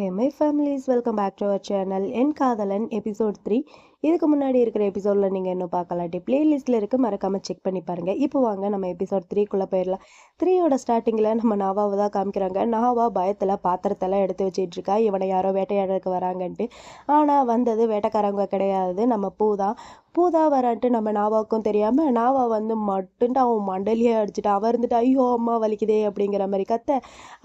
Hey my families welcome back to our channel என் காதலன் episode three இதுக்கு முன்னாடி இருக்கிற எபிசோடில் நீங்கள் இன்னும் பார்க்கலாட்டி பிளேலிஸ்ட்டில் இருக்க மறக்காமல் செக் பண்ணி பாருங்கள் இப்போ வாங்க நம்ம எபிசோட் த்ரீக்குள்ளே போயிடலாம். த்ரீயோட ஸ்டார்டிங்கில் நம்ம நாவாவை தான் காமிக்கிறாங்க. நாவா பயத்தில் பாத்திரத்தெல்லாம் எடுத்து வச்சிட்டு இருக்கா. இவனை யாரோ வேட்டையாடலுக்கு வராங்கன்ட்டு. ஆனால் வந்தது வேட்டைக்காரங்க கிடையாது. நம்ம பூ தான். பூதா வரான்ட்டு நம்ம நாவாக்கும் தெரியாமல் நாவா வந்து மட்டுன்ட்டு அவன் மண்டலியே அடிச்சுட்டு அவன் இருந்துட்டு ஐயோ அம்மா வலிக்குதே அப்படிங்கிற மாதிரி கத்த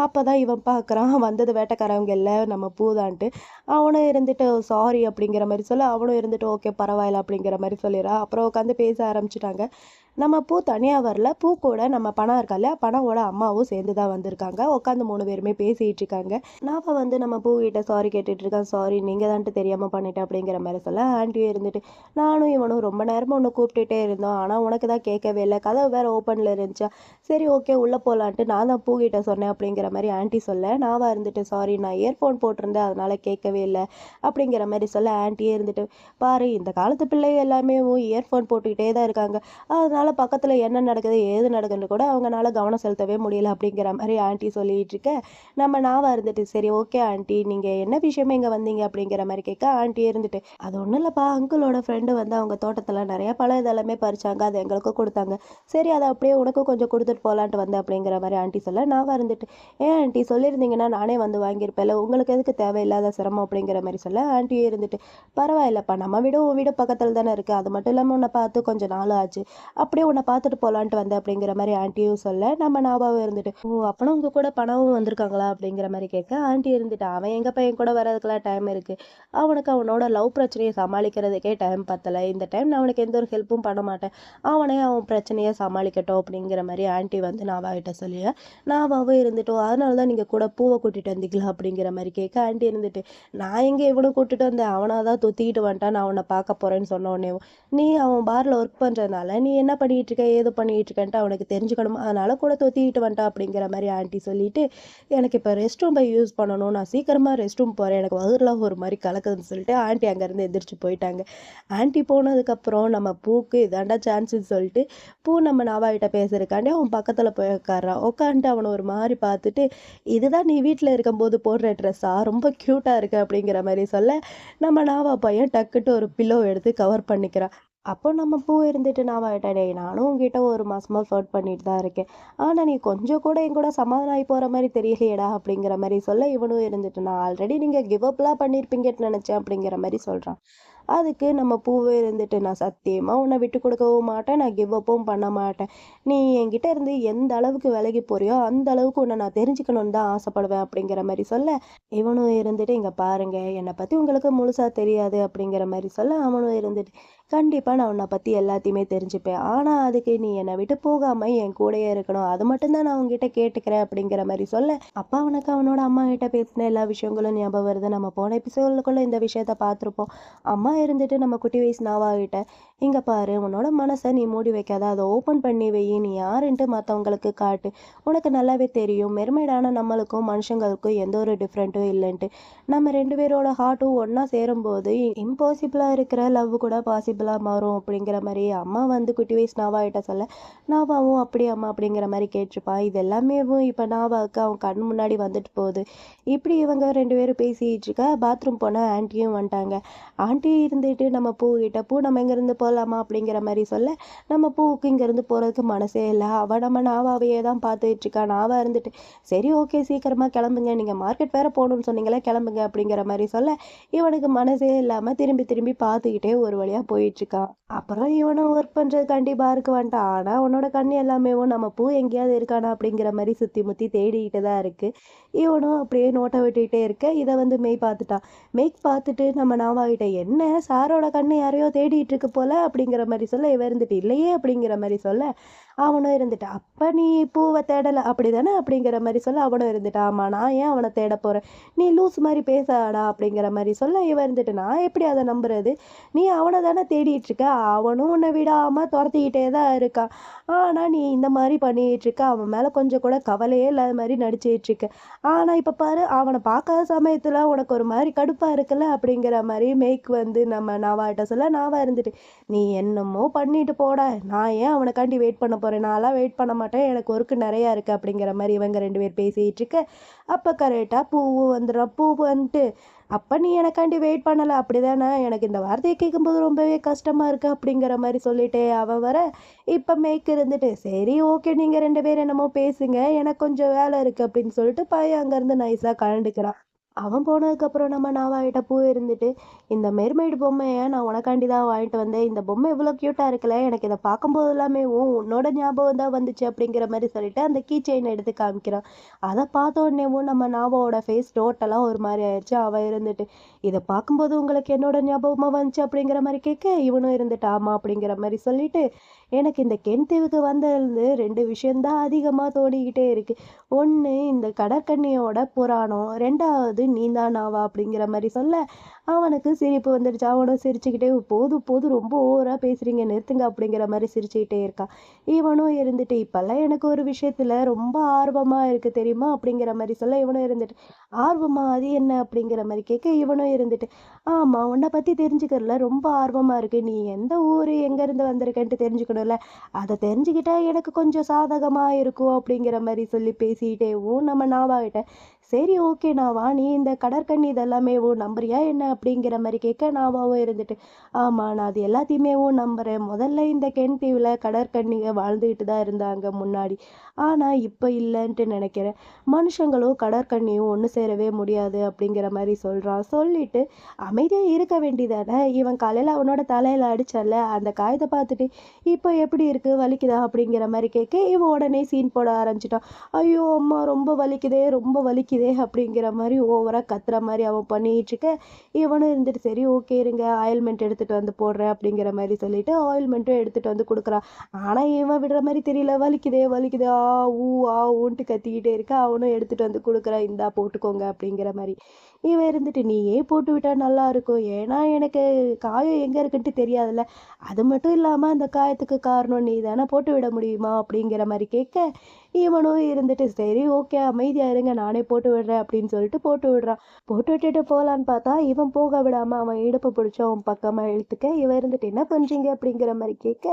அப்போ தான் இவன் பார்க்குறான் வந்தது வேட்டைக்காரவங்க இல்லை நம்ம பூதான்ட்டு. அவனும் இருந்துட்டு சாரி அப்படிங்கிற மாதிரி சொல்ல. அவனும் இருந்துட்டு ஓகே பரவாயில்ல அப்படிங்கிற மாதிரி சொல்லிடுறான் அப்புறம் உட்காந்து பேச ஆரம்பிச்சிட்டாங்க. நம்ம பூ தனியாக வரல. பூ கூட நம்ம பணம் இருக்கா இல்லையா? பணவோட அம்மாவும் சேர்ந்து தான் வந்திருக்காங்க. உட்காந்து மூணு பேருமே பேசிகிட்டு இருக்காங்க. நாம வந்து நம்ம பூ கிட்ட சாரி கேட்டுட்டு இருக்கேன். சாரி நீங்கள் தான்ட்டு தெரியாமல் பண்ணிட்டேன் அப்படிங்கிற மாதிரி சொல்ல ஆண்டியும் இருந்துட்டு நானும் இவனும் ரொம்ப நேரமாக ஒன்று கூப்பிட்டுட்டே இருந்தோம் ஆனால் உனக்கு தான் கேட்கவே இல்லை. கதவு வேறு ஓப்பனில் இருந்துச்சா. சரி ஓகே உள்ளே போகலான்ட்டு நான் தான் பூகிட்ட சொன்னேன் அப்படிங்கிற மாதிரி ஆண்டி சொல்ல நாவா இருந்துட்டு சாரி நான் இயர்ஃபோன் போட்டிருந்தேன். அதனால் கேட்கவே இல்லை. அப்படிங்கிற மாதிரி சொல்ல ஆண்டியே இருந்துட்டு பாரு இந்த காலத்து பிள்ளைங்க எல்லாமே இயர்ஃபோன் போட்டுக்கிட்டே தான் இருக்காங்க. அதனால் பக்கத்தில் என்ன நடக்குது ஏது நடக்குதுன்னு கூட அவங்களால கவனம் செலுத்தவே முடியல. அப்படிங்கிற மாதிரி ஆண்டி சொல்லிட்டு இருக்க நம்ம நாவா இருந்துட்டு சரி ஓகே ஆண்டி நீங்கள் என்ன விஷயமா இங்கே வந்தீங்க? அப்படிங்கிற மாதிரி கேட்க ஆண்டி இருந்துட்டு அது ஒன்றும் இல்லைப்பா. அங்கிளோட ஃப்ரெண்டு வந்து அவங்க தோட்டத்தில் நிறைய பழம் இதெல்லாமே பறிச்சாங்க அது எங்களுக்கும் கொடுத்தாங்க. சரி அதை அப்படியே உனக்கும் கொஞ்சம் கொடுத்துட்டு போகலான்ட்டு வந்தேன் அப்படிங்கிற மாதிரி ஆண்டி சொல்ல நான் இருந்துட்டு ஏன் ஆண்டி சொல்லியிருந்தீங்கன்னா நானே வந்து வாங்கியிருப்பேன்ல உங்களுக்கு எதுக்கு தேவையில்லாத சிரமம் அப்படிங்கிற மாதிரி சொல்ல ஆண்டியும் இருந்துட்டு பரவாயில்லப்பா நம்ம வீடு உன் வீடு பக்கத்தில் தானே இருக்குது அது மட்டும் இல்லாமல் உன்னை பார்த்து கொஞ்சம் நாள் ஆச்சு அப்படியே உன்னை பார்த்துட்டு போகலான்ட்டு வந்தேன் அப்படிங்கிற மாதிரி ஆண்டியும் சொல்ல நம்ம நாபாவும் இருந்துட்டு ஓ அப்பனா உங்கள் கூட பணமும் வந்திருக்காங்களா? அப்படிங்கிற மாதிரி கேட்க ஆண்டி இருந்துட்டு அவன் எங்கள் பையன் கூட வரதுக்கெல்லாம் டைம் இருக்குது அவனுக்கு அவனோட லவ் பிரச்சனையை சமாளிக்கிறதுக்கே டைம் பத்தலை இந்த டைம் நான் அவனுக்கு எந்த ஒரு ஹெல்ப்பும் பண்ண மாட்டேன். அவனே அவன் பிரச்சனையை சமாளிக்கட்டும் அப்படிங்கிற மாதிரி ஆண்டி வந்து நாவாகிட்ட சொல்லிய நாவாவும் இருந்துட்டோம் அதனால தான் நீங்கள் கூட பூவை கூட்டிட்டு வந்தீங்களா அப்படிங்கிற மாதிரி கேட்க ஆண்டி இருந்துட்டு நான் எங்கே இவனை கூட்டிட்டு வந்தேன்? அவனாக தான் தொத்திக்கிட்டு வந்துட்டான் நான் அவனை பார்க்க போகிறேன்னு சொன்ன உடனே நீ அவன் பாரில் ஒர்க் பண்ணுறதுனால நீ என்ன பண்ணிகிட்டு இருக்க? ஏது பண்ணிகிட்டு இருக்கன்ட்டு அவனுக்கு தெரிஞ்சுக்கணும். அதனால கூட தொத்திக்கிட்டு வந்துட்டான் அப்படிங்கிற மாதிரி ஆண்டி சொல்லிட்டு எனக்கு இப்போ ரெஸ்ட் ரூம் போய் யூஸ் பண்ணணும். நான் சீக்கிரமாக ரெஸ்ட் ரூம் போகிறேன் எனக்கு வகுறுலாம் ஒரு மாதிரி கலக்குதுன்னு சொல்லிட்டு ஆண்டி அங்கேருந்து எந்திரிச்சு போயிட்டாங்க. ஆண்டி போனதுக்கப்புறம் நம்ம பூக்கு இதாண்டா சான்ஸுன்னு சொல்லிட்டு பூ நம்ம நாவாகிட்ட பேசுறக்காண்டி அவன் பக்கத்தில் போய் உட்காரான் உட்காந்துட்டு அவனை ஒரு மாதிரி பார்த்துட்டு இதுதான் நீ வீட்டில் இருக்கும்போது போடுற ட்ரெஸ்ஸா ரொம்ப க்யூட்டாக இருக்கு அப்படிங்கிற மாதிரி சொல்ல நம்ம நாவா பையன் டக்குட்டு ஒரு பில்லோ எடுத்து கவர் பண்ணிக்கிறான் அப்போ நம்ம பூ இருந்துட்டு நான் டேய் நானும் உங்ககிட்ட ஒரு மாசமா ஃபோர்ட் பண்ணிட்டு தான் இருக்கேன். ஆனால் நீ கொஞ்சம் கூட என் கூட சமாதானம் ஆகி போகிற மாதிரி தெரியலையடா அப்படிங்கிற மாதிரி சொல்ல இவனும் இருந்துட்டு நான் ஆல்ரெடி நீங்கள் கிவ் அப்லாம் பண்ணியிருப்பீங்கன்னு நினச்சேன் அப்படிங்கிற மாதிரி சொல்கிறான் அதுக்கு நம்ம பூவே இருந்துட்டு நான் சத்தியமாக உன்னை விட்டு கொடுக்கவும் மாட்டேன் நான் கிவ் அப்பும் பண்ண மாட்டேன். நீ என்கிட்ட இருந்து எந்த அளவுக்கு விலகி போறியோ அந்த அளவுக்கு உன்னை நான் தெரிஞ்சுக்கணும்னு தான் ஆசைப்படுவேன் அப்படிங்கிற மாதிரி சொல்ல இவனும் இருந்துட்டு இங்கே பாருங்க என்னை பற்றி உங்களுக்கு முழுசாக தெரியாது அப்படிங்கிற மாதிரி சொல்ல அவனும் இருந்துட்டு கண்டிப்பாக நான் உன்னை பற்றி எல்லாத்தையுமே தெரிஞ்சுப்பேன். ஆனால் அதுக்கு நீ என்னை விட்டு போகாமல் என் கூடயே இருக்கணும். அது மட்டும்தான் நான் உங்ககிட்ட கேட்டுக்கிறேன் அப்படிங்கிற மாதிரி சொல்ல. அப்பா அவனுக்கு அவனோட அம்மா கிட்ட பேசின எல்லா விஷயங்களும் ஞாபகம் வருது. நம்ம போன எபிசோடுக்குள்ளே இந்த விஷயத்த பார்த்துருப்போம். அம்மா இருந்துட்டு நம்ம குட்டி வயசு நாவாகிட்ட இங்கே பாரு உன்னோட மனசை நீ மூடி வைக்காத. அதை ஓப்பன் பண்ணி வை. நீ யாருன்ட்டு மற்றவங்களுக்கு காட்டு. உனக்கு நல்லாவே தெரியும். மெர்மைடான நம்மளுக்கும் மனுஷங்களுக்கும் எந்த ஒரு டிஃப்ரெண்ட்டும் இல்லைன்ட்டு. நம்ம ரெண்டு பேரோட ஹார்ட்டும் ஒன்றா சேரும்போது இம்பாசிபிளாக இருக்கிற லவ் கூட பாசிபிளாக மாறும் அப்படிங்கிற மாதிரி அம்மா வந்து குட்டி வயசு நாவாகிட்ட சொல்ல நாவாவும் அப்படி அம்மா அப்படிங்கிற மாதிரி கேட்டிருப்பா. இது எல்லாமே இப்போ நாவாவுக்கு அவன் கண் முன்னாடி வந்துட்டு போகுது. இப்படி இவங்க ரெண்டு பேரும் பேசிகிட்டு இருக்க பாத்ரூம் போனால் ஆன்ட்டியும் வந்துட்டாங்க. ஆண்டி இருந்துட்டு நம்ம பூ கிட்ட பூ நம்ம இங்கேருந்து போகலாமா அப்படிங்கிற மாதிரி சொல்ல நம்ம பூவுக்கு இங்கேருந்து போகிறதுக்கு மனசே இல்லை. அவள் நம்ம நாவாவையே தான் பார்த்துட்டு இருக்கா. நாவா இருந்துட்டு சரி ஓகே சீக்கிரமாக கிளம்புங்க. நீங்கள் மார்க்கெட் வேறு போகணும்னு சொன்னீங்களே கிளம்புங்க. அப்படிங்கிற மாதிரி சொல்ல இவனுக்கு மனசே இல்லாமல் திரும்பி திரும்பி பார்த்துக்கிட்டே ஒரு வழியாக போயிட்டுருக்கான் அப்புறம் இவனும் ஒர்க் பண்ணுறதுக்காண்டி பாருக்கு வந்துட்டான். ஆனால் உன்னோட கண் எல்லாமேவும் நம்ம பூ எங்கேயாவது இருக்கானா அப்படிங்கிற மாதிரி சுற்றி முற்றி தேடிக்கிட்டு தான் இருக்குது இவனும் அப்படியே நோட்டை வெட்டிகிட்டே இருக்க இதை வந்து மெய் பார்த்துட்டான் மெய்க் பார்த்துட்டு நம்ம நாவாகிட்ட என்ன சாரோட கண்ணு யாரையோ தேடிட்டு இருக்கு போல அப்படிங்கிற மாதிரி சொல்ல இவ இருந்துட்டு இல்லையே அப்படிங்கிற மாதிரி சொல்ல அவனும் இருந்துட்டான் அப்போ நீ பூவை தேடலை? அப்படி தானே அப்படிங்கிற மாதிரி சொல்ல அவனும் இருந்துட்டான் ஆமாம் நான் ஏன் அவனை தேட போகிறேன் நீ லூஸ் மாதிரி பேசாடா அப்படிங்கிற மாதிரி சொல்ல இவன் இருந்துட்டு நான் எப்படி அதை நம்புறது? நீ அவனை தானே தேடிட்டு இருக்க? அவனும் உன்னை விடாமல் துரத்திக்கிட்டே தான் இருக்கான் ஆனால் நீ இந்த மாதிரி பண்ணிகிட்டு இருக்க. அவன் மேலே கொஞ்சம் கூட கவலையே இல்லாத மாதிரி நடிச்சிட்டு இருக்க. ஆனால் இப்போ பாரு அவனை பார்க்காத சமயத்தில் உனக்கு ஒரு மாதிரி கடுப்பாக இருக்குல்ல? அப்படிங்கிற மாதிரி மேய்க்கு வந்து நம்ம நாவாட்ட சொல்ல நாவா இருந்துட்டு நீ என்னமோ பண்ணிட்டு போட. நான் ஏன் அவனைக்காண்டி வெயிட் பண்ண போகிறேன் நான்லாம் வெயிட் பண்ண மாட்டேன். எனக்கு ஒர்க்கு நிறையா இருக்குது அப்படிங்கிற மாதிரி இவங்க ரெண்டு பேர் பேசிகிட்டு இருக்க. அப்போ கரெக்டாக பூவும் வந்துடும் பூ வந்துட்டு அப்போ நீ எனக்காண்டி வெயிட் பண்ணலை. அப்படி தானே எனக்கு இந்த வார்த்தையை கேட்கும்போது ரொம்பவே கஷ்டமாக இருக்குது அப்படிங்கிற மாதிரி சொல்லிட்டு அவன் வர இப்போ மேய்க்கு இருந்துட்டு சரி ஓகே நீங்கள் ரெண்டு பேர் என்னமோ பேசுங்க. எனக்கு கொஞ்சம் வேலை இருக்குது அப்படின்னு சொல்லிட்டு பையன் அங்கேருந்து நைஸாக கலண்டுக்கிறான் அவன் போனதுக்கப்புறம் நம்ம நாவாகிட்ட பூ இருந்துட்டு இந்த மெர்மைடு பொம்மையை நான் உனக்காண்டி தான் வாங்கிட்டு வந்தேன். இந்த பொம்மை இவ்வளோ க்யூட்டாக இருக்குல்ல எனக்கு இதை பார்க்கும்போது எல்லாமே ஓ உன்னோட ஞாபகம் தான் வந்துச்சு அப்படிங்கிற மாதிரி சொல்லிட்டு அந்த கீ செயின் எடுத்து காமிக்கிறான். அதை பார்த்த உடனேவும் நம்ம நாவோட ஃபேஸ் டோட்டலாக ஒரு மாதிரி ஆயிடுச்சு அவன் இருந்துட்டு இதை பார்க்கும்போது உங்களுக்கு என்னோட ஞாபகமாக வந்துச்சு அப்படிங்கிற மாதிரி கேட்க இவனும் இருந்துட்டு ஆமாம் அப்படிங்கிற மாதிரி சொல்லிட்டு எனக்கு இந்த கென் தீவுக்கு வந்ததுலேருந்து ரெண்டு விஷயந்தான் அதிகமாக தோணிக்கிட்டே இருக்குது ஒன்று இந்த கடற்கண்ணியோட புராணம். ரெண்டாவது நீ நீந்தானாவா அப்படிங்கிற மாதிரி சொல்ல அவனுக்கு சிரிப்பு வந்துடுச்சு. அவனும் சிரிச்சுக்கிட்டே போதும் போதும் ரொம்ப ஓவராக பேசுகிறீங்க நிறுத்துங்க அப்படிங்கிற மாதிரி சிரிச்சுக்கிட்டே இருக்கான். இவனும் இருந்துட்டு இப்போல்லாம் எனக்கு ஒரு விஷயத்தில் ரொம்ப ஆர்வமாக இருக்குது தெரியுமா? அப்படிங்கிற மாதிரி சொல்ல இவனும் இருந்துட்டு ஆர்வமா? அது என்ன? அப்படிங்கிற மாதிரி கேட்க இவனும் இருந்துட்டு ஆமாம் உன்னை பற்றி தெரிஞ்சுக்கிறதுல ரொம்ப ஆர்வமாக இருக்குது நீ எந்த ஊர் எங்கேருந்து வந்திருக்கேன்ட்டு தெரிஞ்சுக்கணும்ல. அதை தெரிஞ்சுக்கிட்டா எனக்கு கொஞ்சம் சாதகமாக இருக்கும் அப்படிங்கிற மாதிரி சொல்லி பேசிக்கிட்டேவும் நம்ம நாவாகிட்ட சரி ஓகே நாவா? நீ இந்த கடற்கண்ணி இதெல்லாமே ஓ நம்புறியா என்ன? அப்படிங்கிற மாதிரி கேட்க நாவாவும் இருந்துட்டு ஆமாம் நான் அது எல்லாத்தையுமே ஓ நம்புகிறேன் முதல்ல இந்த கென் தீவில் கடற்கண்ணிங்க வாழ்ந்துக்கிட்டு தான் இருந்தாங்க முன்னாடி. ஆனால் இப்போ இல்லைன்ட்டு நினைக்கிறேன். மனுஷங்களும் கடற்கண்ணியும் ஒன்று சேரவே முடியாது அப்படிங்கிற மாதிரி சொல்கிறான் சொல்லிட்டு அமைதியாக இருக்க வேண்டியதானே? இவன் காலையில் அவனோட தலையில் அடிச்சல அந்த காயத்தை பார்த்துட்டு இப்போ எப்படி இருக்குது வலிக்குதா? அப்படிங்கிற மாதிரி கேட்க இவன் உடனே சீன் போட ஆரம்பிச்சிட்டான். ஐயோ அம்மா ரொம்ப வலிக்குதே ரொம்ப வலிக்குதே அப்படிங்கிற மாதிரி ஓவராக கத்துற மாதிரி அவன் பண்ணிகிட்ருக்க இவனும் இருந்துட்டு சரி ஓகே இருங்க. ஆயில்மெண்ட் எடுத்துகிட்டு வந்து போடுறேன் அப்படிங்கிற மாதிரி சொல்லிட்டு ஆயில்மெண்ட்டும் எடுத்துகிட்டு வந்து கொடுக்குறான். ஆனால் இவன் விடுற மாதிரி தெரியல. வலிக்குதே வலிக்குதே. ஆ ஊ ஆ ஊன்ட்டு கத்திக்கிட்டே இருக்க. அவனும் எடுத்துகிட்டு வந்து கொடுக்குறான். இந்தா போட்டுக்கோங்க அப்படிங்கிற மாதிரி. இவன் இருந்துட்டு நீயே போட்டு விட்டால் நல்லா இருக்கும். ஏன்னா எனக்கு காயம் எங்கே இருக்குன்ட்டு தெரியாதுல்ல. அது மட்டும் இல்லாமல் அந்த காயத்துக்கு காரணம் நீ தானே போட்டு விட முடியுமா? அப்படிங்கிற மாதிரி கேட்க இவனும் இருந்துட்டு சரி ஓகே அமைதியாக இருங்க. நானே போட்டு விடுறேன் அப்படின்னு சொல்லிட்டு போட்டு விடுறான். போட்டு விட்டுட்டு போகலான்னு பார்த்தா இவன் போக விடாமல் அவன் இடுப்பு பிடிச்சவன் பக்கமாக இழுத்துக்க இவன் இருந்துட்டு என்ன பண்ணுறீங்க அப்படிங்கிற மாதிரி கேட்க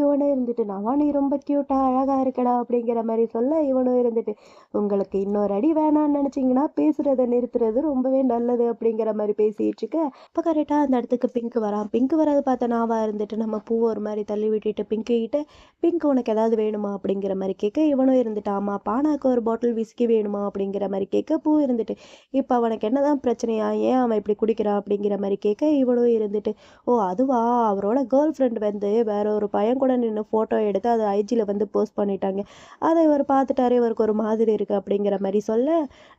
இவனும் இருந்துட்டு நவா நீ ரொம்ப க்யூட்டாக அழகாக இருக்கடா அப்படிங்கிற மாதிரி சொல்ல இவனும் இருந்துட்டு உங்களுக்கு இன்னொரு அடி வேணாம்னு நினச்சிங்கன்னா பேசுகிறத நிறுத்துறது ரொம்பவே நல்லது அப்படிங்கிற மாதிரி பேசிட்டு இருக்க. இப்போ கரெக்டாக அந்த இடத்துக்கு பிங்க் வரான் பிங்க் வரது பார்த்த நாவா இருந்துட்டு நம்ம பூ ஒரு மாதிரி தள்ளி விட்டுட்டு பிங்க்கிட்டு கிட்ட பிங்க் உனக்கு ஏதாவது வேணுமா? அப்படிங்கிற மாதிரி கேட்க இவனும் இருந்துட்டு ஆமாம் பானாக்கு ஒரு பாட்டில் விஸ்கி வேணுமா? அப்படிங்கிற மாதிரி கேட்க பூ இருந்துட்டு இப்போ அவனுக்கு என்னதான் பிரச்சனையா? ஏன் அவன் இப்படி குடிக்கிறான் அப்படிங்கிற மாதிரி கேட்க இவனும் இருந்துட்டு ஓ அதுவா? அவரோட கேர்ள் ஃப்ரெண்ட் வந்து வேற ஒரு பையன் கூட நின்று ஃபோட்டோ எடுத்து அதை ஐஜியில் வந்து போஸ்ட் பண்ணிட்டாங்க. அதை இவர் பார்த்துட்டாரு இவருக்கு ஒரு மாதிரி இருக்குது அப்படிங்கிற மாதிரி சொல்ல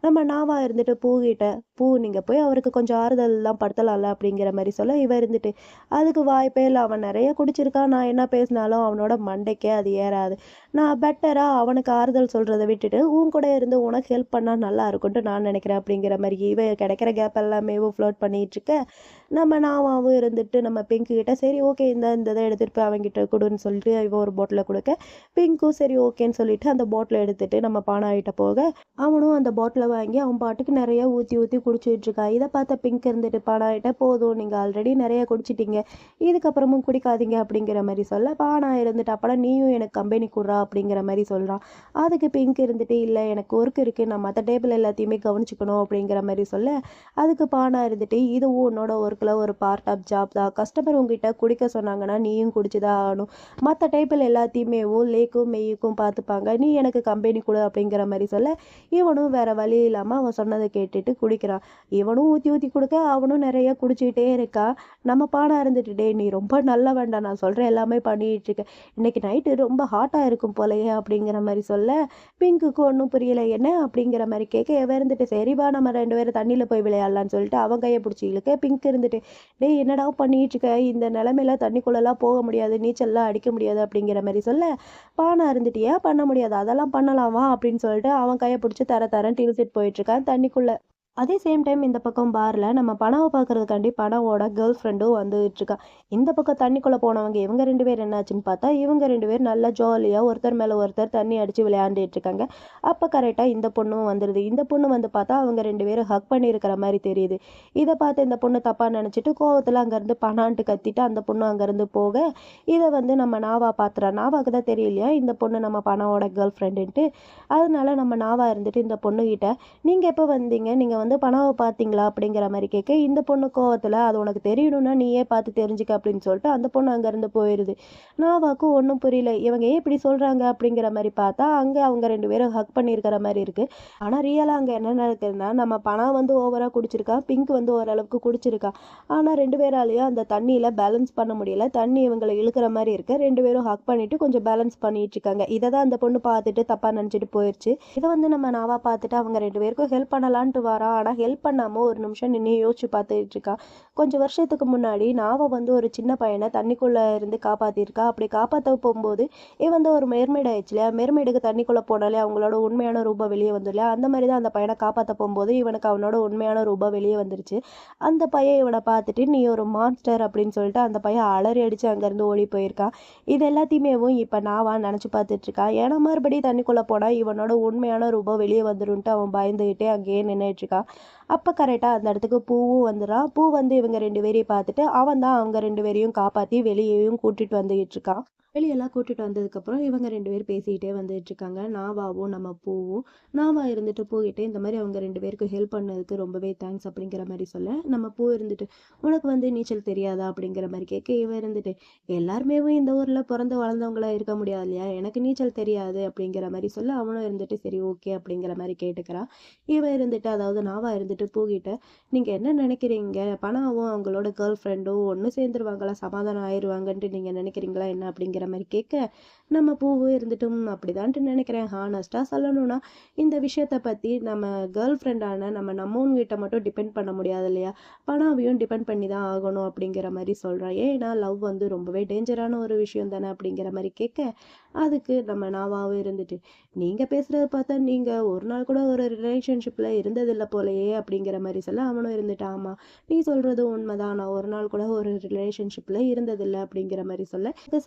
நம்ம நாவா இருந்துட்டு பூகிட்ட பூ நீங்கள் போய் அவருக்கு கொஞ்சம் ஆறுதல்லாம் படுத்தலாம்ல அப்படிங்கிற மாதிரி சொல்ல இவன் இருந்துட்டு அதுக்கு வாய்ப்பே இல்லை அவன் நிறைய குடிச்சிருக்கான் நான் என்ன பேசினாலும் அவனோட மண்டைக்கே அது ஏறாது. நான் பெட்டராக அவனுக்கு ஆறுதல் சொல்கிறத விட்டுட்டு உன் கூட இருந்து உனக்கு ஹெல்ப் பண்ணால் நல்லா இருக்கும்ட்டு நான் நினைக்கிறேன் அப்படிங்கிற மாதிரி இவ கிடைக்கிற கேப் எல்லாமே ஃப்ளோட் பண்ணிகிட்ருக்கேன் நம்ம நாவாகவும் இருந்துட்டு நம்ம பிங்க்கு கிட்ட சரி ஓகே இந்த இந்த இதை எடுத்துகிட்டு போய் அவன்கிட்ட கொடுன்னு சொல்லிட்டு இவன் ஒரு பாட்டில் கொடுக்க. பிங்க்கும் சரி ஓகேன்னு சொல்லிட்டு அந்த பாட்டிலை எடுத்துட்டு நம்ம பானாகிட்ட போக அவனும் அந்த பாட்டிலை வாங்கி அவன் பாட்டுக்கு நிறைய ஊற்றி ஊற்றி குடிச்சிட்டு இருக்கான் இதை பார்த்த பிங்க் இருந்துட்டு பானாகிட்ட போதும் நீங்கள் ஆல்ரெடி நிறைய குடிச்சிட்டீங்க. இதுக்கப்புறமும் குடிக்காதீங்க அப்படிங்கிற மாதிரி சொல்ல பானா இருந்துட்டு அப்படம் நீயும் எனக்கு கம்பெனி கொடுறா அப்படிங்கிற மாதிரி சொல்கிறான் அதுக்கு பிங்க் இருந்துட்டு இல்லை எனக்கு ஒர்க் இருக்குது நான் மற்ற டேபிள் எல்லாத்தையுமே கவனிச்சுக்கணும் அப்படிங்கிற மாதிரி சொல்ல அதுக்கு பானா இருந்துட்டு இதுவும் உன்னோட ஒர்க் ஒர்க்கில் ஒரு பார்ட் ஆஃப் ஜாப் தான். கஸ்டமர் உங்ககிட்ட குடிக்க சொன்னாங்கன்னா நீயும் குடிச்சு தான் ஆகணும் மற்ற டைப்பில் எல்லாத்தையுமே லேக்கும் மெய்யுக்கும் பார்த்துப்பாங்க. நீ எனக்கு கம்பெனி கொடு அப்படிங்கிற மாதிரி சொல்ல இவனும் வேற வழி இல்லாமல் அவன் சொன்னதை கேட்டுட்டு குடிக்கிறான். இவனும் ஊற்றி ஊற்றி கொடுக்க அவனும் நிறைய குடிச்சிக்கிட்டே இருக்கான். நம்ம பானா இருந்துட்டுடே நீ ரொம்ப நல்ல வேண்டாம் நான் சொல்கிற எல்லாமே பண்ணிட்டு இருக்கேன் இன்னைக்கு நைட்டு ரொம்ப ஹாட்டாக இருக்கும் போலையே அப்படிங்கிற மாதிரி சொல்ல பிங்குக்கு ஒன்றும் புரியல என்ன? அப்படிங்கிற மாதிரி கேட்க இவன் இருந்துட்டு சரிவா நம்ம ரெண்டு பேரும் தண்ணியில் போய் விளையாடலான்னு சொல்லிட்டு அவன் கையை பிடிச்சி இழுக்க பிங்க் வந்துட்டு டேய் என்னடா பண்ணிட்டு இருக்க இந்த நிலமையில தண்ணிக்குள்ளெல்லாம் போக முடியாது நீச்சல்லாம் அடிக்க முடியாது அப்படிங்கிற மாதிரி சொல்ல பானை இருந்துட்டு ஏன் பண்ண முடியாது? அதெல்லாம் பண்ணலாமா அப்படின்னு சொல்லிட்டு அவன் கையை பிடிச்சி தர தரேன் இழுத்துட்டு போயிட்டு இருக்கான் தண்ணிக்குள்ள. அதே சேம் டைம் இந்த பக்கம் பாரில் நம்ம பணவை பார்க்கறதுக்காண்டி பணவோட கேர்ள் ஃப்ரெண்டும் வந்துட்டுருக்கா இந்த பக்கம் தண்ணிக்குள்ளே போனவங்க இவங்க ரெண்டு பேர் என்னாச்சுன்னு பார்த்தா இவங்க ரெண்டு பேர் நல்லா ஜாலியாக ஒருத்தர் மேலே ஒருத்தர் தண்ணி அடித்து விளையாண்டுட்டு இருக்காங்க. அப்போ கரெக்டாக இந்த பொண்ணும் வந்துடுது இந்த பொண்ணு வந்து பார்த்தா அவங்க ரெண்டு பேரும் ஹக் பண்ணியிருக்கிற மாதிரி தெரியுது. இதை பார்த்து இந்த பொண்ணு தப்பாக நினச்சிட்டு கோவத்தில் அங்கேருந்து பணான்ட்டு கத்திட்டு அந்த பொண்ணு அங்கேருந்து போக இதை வந்து நம்ம நாவா பார்த்துறா. நாவாக்கு தான் தெரியலையா? இந்த பொண்ணு நம்ம பணவோட கேர்ள் ஃப்ரெண்டுன்ட்டு அதனால நம்ம நாவா இருந்துட்டு இந்த பொண்ணுகிட்ட நீங்கள் எப்போ வந்தீங்க? நீங்கள் வந்து வந்து பணவை பார்த்தீங்களா அப்படிங்கிற மாதிரி கேட்க இந்த பொண்ணு கோவத்தில் அது உனக்கு தெரியணும்னா நீயே பார்த்து தெரிஞ்சுக்க அப்படின்னு சொல்லிட்டு அந்த பொண்ணு அங்கேருந்து போயிடுது நாவாக்கும் ஒன்றும் புரியல. இவங்க ஏன் இப்படி சொல்கிறாங்க அப்படிங்கிற மாதிரி பார்த்தா அங்கே அவங்க ரெண்டு பேரும் ஹக் பண்ணியிருக்கிற மாதிரி இருக்குது ஆனால் ரியலாக அங்கே என்ன நடக்குதுன்னா நம்ம பணம் வந்து ஓவராக குடிச்சிருக்கா பிங்க் வந்து ஓரளவுக்கு குடிச்சிருக்கா. ஆனால் ரெண்டு பேராலையும் அந்த தண்ணியில் பேலன்ஸ் பண்ண முடியல. தண்ணி இவங்களை இழுக்கிற மாதிரி இருக்கு. ரெண்டு பேரும் ஹக் பண்ணிட்டு கொஞ்சம் பேலன்ஸ் பண்ணிட்டு இருக்காங்க. இதை தான் அந்த பொண்ணு பார்த்துட்டு தப்பாக நினச்சிட்டு போயிடுச்சு இதை வந்து நம்ம நாவா பார்த்துட்டு அவங்க ரெண்டு பேருக்கும் ஹெல்ப் பண்ணலான்ட்டு வரா ஆனால் ஹெல்ப் பண்ணாமல் ஒரு நிமிஷம் நின்று யோசிச்சு பார்த்துட்டு இருக்கா கொஞ்சம் வருஷத்துக்கு முன்னாடி நாவ வந்து ஒரு சின்ன பையனை தண்ணிக்குள்ளே இருந்து காப்பாற்றிருக்கா அப்படி காப்பாற்ற போகும்போது இவன் வந்து ஒரு மெர்மேடு ஆயிடுச்சு இல்லையா? மெர்மைடுக்கு தண்ணிக்குள்ளே போனாலே அவங்களோட உண்மையான ரூபா வெளியே வந்துடும் இல்லையா? அந்த மாதிரி தான் அந்த பையனை காப்பாற்ற போகும்போது இவனுக்கு அவனோட உண்மையான ரூபா வெளியே வந்துருச்சு. அந்த பையன் இவனை பார்த்துட்டு நீ ஒரு மான்ஸ்டர் அப்படின்னு சொல்லிட்டு அந்த பையன் அலறி அடித்து அங்கேருந்து ஓடி போயிருக்கான் இது எல்லாத்தையுமேவும் இப்போ நாவா நினச்சி பார்த்துட்ருக்கான் ஏன்னா மறுபடியும் தண்ணிக்குள்ளே போனால் இவனோட உண்மையான ரூபா வெளியே வந்துருன்ட்டு அவன் பயந்துக்கிட்டே அங்கேயே நின்றுட்டுருக்கான் அப்போ கரெக்டாக அந்த இடத்துக்கு பூவும் வந்துடுறான் பூ வந்து இவங்க ரெண்டு பேரையும் பார்த்துட்டு அவன் தான் அவங்க ரெண்டு பேரையும் காப்பாற்றி வெளியேயும் கூட்டிட்டு வந்துகிட்டு இருக்கான். வெளியெல்லாம் கூட்டிகிட்டு வந்ததுக்கப்புறம் இவங்க ரெண்டு பேர் பேசிக்கிட்டே வந்துட்டு இருக்காங்க நாவாவும் நம்ம பூவும். நாவா இருந்துட்டு போயிட்டு இந்த மாதிரி அவங்க ரெண்டு பேருக்கு ஹெல்ப் பண்ணதுக்கு ரொம்பவே தேங்க்ஸ் அப்படிங்கிற மாதிரி சொல்ல நம்ம பூ இருந்துட்டு உனக்கு வந்து நீச்சல் தெரியாதா அப்படிங்கிற மாதிரி கேட்க இவ இருந்துட்டு எல்லாருமே இந்த ஊரில் பிறந்து வளர்ந்தவங்களா இருக்க முடியாது இல்லையா? எனக்கு நீச்சல் தெரியாது அப்படிங்கிற மாதிரி சொல்ல அவனும் இருந்துட்டு சரி ஓகே அப்படிங்கிற மாதிரி கேட்டுக்கிறான் இவ இருந்துட்டு அதாவது நாவா இருந்துட்டு பூகிட்ட நீங்கள் என்ன நினைக்கிறீங்க? பணாவும் அவங்களோட கேர்ள் ஃப்ரெண்டும் ஒன்று சேர்ந்துருவாங்களா? சமாதானம் ஆயிடுவாங்கன்ட்டு நீங்கள் நினைக்கிறீங்களா? என்ன அப்படிங்கிற மாதிரி கேட்க நம்ம பூவும் இருந்துட்டும் அப்படிதான்ட்டு நினைக்கிறேன். ஹானஸ்ட்டாக சொல்லணும்னா இந்த விஷயத்தை பற்றி நம்ம கேர்ள் ஃப்ரெண்டான நம்ம நம்மவங்கிட்ட மட்டும் டிபெண்ட் பண்ண முடியாது இல்லையா? பணாவையும் டிபெண்ட் பண்ணி தான் ஆகணும் அப்படிங்கிற மாதிரி சொல்கிறான் ஏன்னா லவ் வந்து ரொம்பவே டேஞ்சரான ஒரு விஷயம் தானே அப்படிங்கிற மாதிரி கேட்க அதுக்கு நம்ம நாவாகவும் இருந்துட்டு நீங்கள் பேசுகிறத பார்த்தா நீங்கள் ஒரு நாள் கூட ஒரு ரிலேஷன்ஷிப்பில் இருந்ததில்லை போலையே அப்படிங்கிற மாதிரி சொல்ல அவனும் இருந்துட்டு ஆமாம் நீ சொல்கிறது உண்மைதான். நான் ஒரு நாள் கூட ஒரு ரிலேஷன்ஷிப்பில் இருந்ததில்லை அப்படிங்கிற மாதிரி சொல்ல இது